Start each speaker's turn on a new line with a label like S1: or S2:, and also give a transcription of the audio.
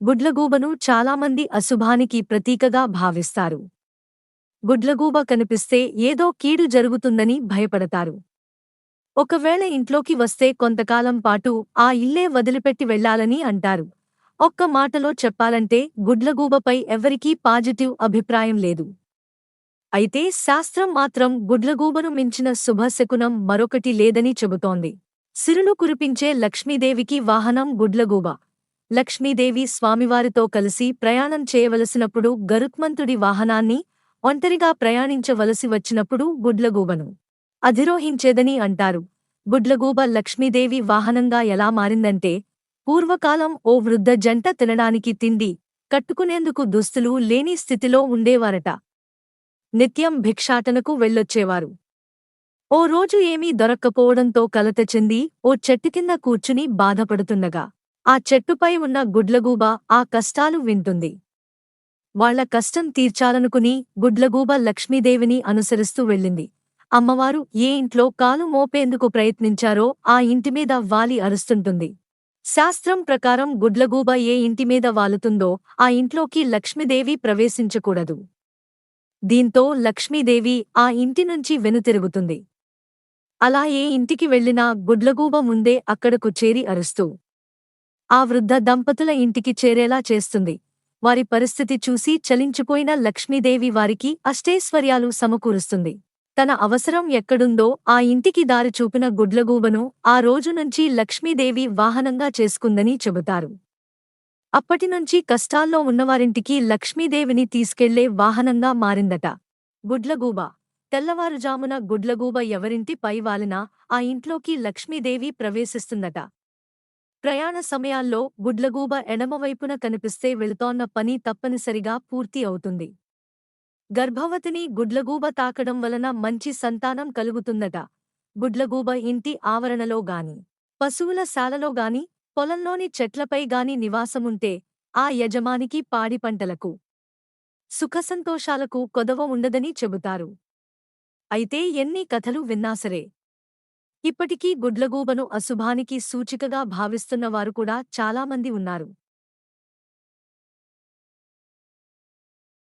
S1: గుడ్లగూబను చాలామంది అశుభానికి ప్రతీకగా భావిస్తారు. గుడ్లగూబ కనిపిస్తే ఏదో కీడు జరుగుతుందని భయపడతారు. ఒకవేళ ఇంట్లోకి వస్తే కొంతకాలం పాటు ఆ ఇల్లే వదిలిపెట్టి వెళ్ళాలని అంటారు. ఒక్క మాటలో చెప్పాలంటే గుడ్లగూబపై ఎవరికీ పాజిటివ్ అభిప్రాయం లేదు. అయితే శాస్త్రం మాత్రం గుడ్లగూబను మించిన శుభశకునం మరొకటి లేదని చెబుతోంది. సిరులు కురిపించే లక్ష్మీదేవికి వాహనం గుడ్లగూబ. లక్ష్మీదేవి స్వామివారితో కలిసి ప్రయాణం చేయవలసినప్పుడు గరుత్మంతుడి వాహనాన్ని ఒంటరిగా ప్రయాణించవలసి వచ్చినప్పుడు గుడ్లగూబను అధిరోహించేదని అంటారు. గుడ్లగూబ లక్ష్మీదేవి వాహనంగా ఎలా మారిందంటే పూర్వకాలం ఓ వృద్ధ జంట తినడానికి తిండి కట్టుకునేందుకు దుస్తులు లేని స్థితిలో ఉండేవారట. నిత్యం భిక్షాటనకు వెళ్ళొచ్చేవారు. ఓ రోజు ఏమీ దొరక్కపోవడంతో కలత చెంది ఓ చెట్టు కింద కూర్చుని బాధపడుతుండగా ఆ చెట్టుపై ఉన్న గుడ్లగూబ ఆ కష్టాలు వింటుంది. వాళ్ళ కష్టం తీర్చాలనుకుని గుడ్లగూబ లక్ష్మీదేవిని అనుసరిస్తూ వెళ్ళింది. అమ్మవారు ఏ ఇంట్లో కాలు మోపేందుకు ప్రయత్నించారో ఆ ఇంటిమీద వాలి అరుస్తుంటుంది. శాస్త్రం ప్రకారం గుడ్లగూబ ఏ ఇంటిమీద వాలుతుందో ఆ ఇంట్లోకి లక్ష్మీదేవి ప్రవేశించకూడదు. దీంతో లక్ష్మీదేవి ఆ ఇంటి నుంచి వెనుతిరుగుతుంది. అలా ఏ ఇంటికి వెళ్ళినా గుడ్లగూబ ముందే అక్కడకు చేరి అరుస్తూ ఆ వృద్ధ దంపతుల ఇంటికి చేరేలా చేస్తుంది. వారి పరిస్థితి చూసి చలించిపోయిన లక్ష్మీదేవి వారికి అష్టైశ్వర్యాలు సమకూరుస్తుంది. తన అవసరం ఎక్కడుందో ఆ ఇంటికి దారి చూపిన గుడ్లగూబను ఆ రోజు నుంచి లక్ష్మీదేవి వాహనంగా చేసుకుందని చెబుతారు. అప్పటినుంచి కష్టాల్లో ఉన్నవారింటికి లక్ష్మీదేవిని తీసుకెళ్ళే వాహనంగా మారిందట. గుడ్లగూబ. తెల్లవారుజామున గుడ్లగూబ ఎవరింటి పైవాలినా ఆ ఇంట్లోకి లక్ష్మీదేవి ప్రవేశిస్తుందట. ప్రయాణ సమయాల్లో గుడ్లగూబ ఎడమవైపున కనిపిస్తే వెళుతోన్న పని తప్పనిసరిగా పూర్తి అవుతుంది. గర్భవతిని గుడ్లగూబ తాకడం వలన మంచి సంతానం కలుగుతుందట. గుడ్లగూబ ఇంటి ఆవరణలో గాని పశువుల శాలలో గాని పొలంలోని చెట్లపై గాని నివాసముంటే ఆ యజమానికి పాడి పంటలకు సుఖసంతోషాలకు కొదవ ఉండదని చెబుతారు. అయితే ఎన్ని కథలు విన్నాసరే ఇప్పటికీ గుడ్లగూబను అశుభానికి సూచికగా భావిస్తున్నవారు కూడా చాలామంది ఉన్నారు.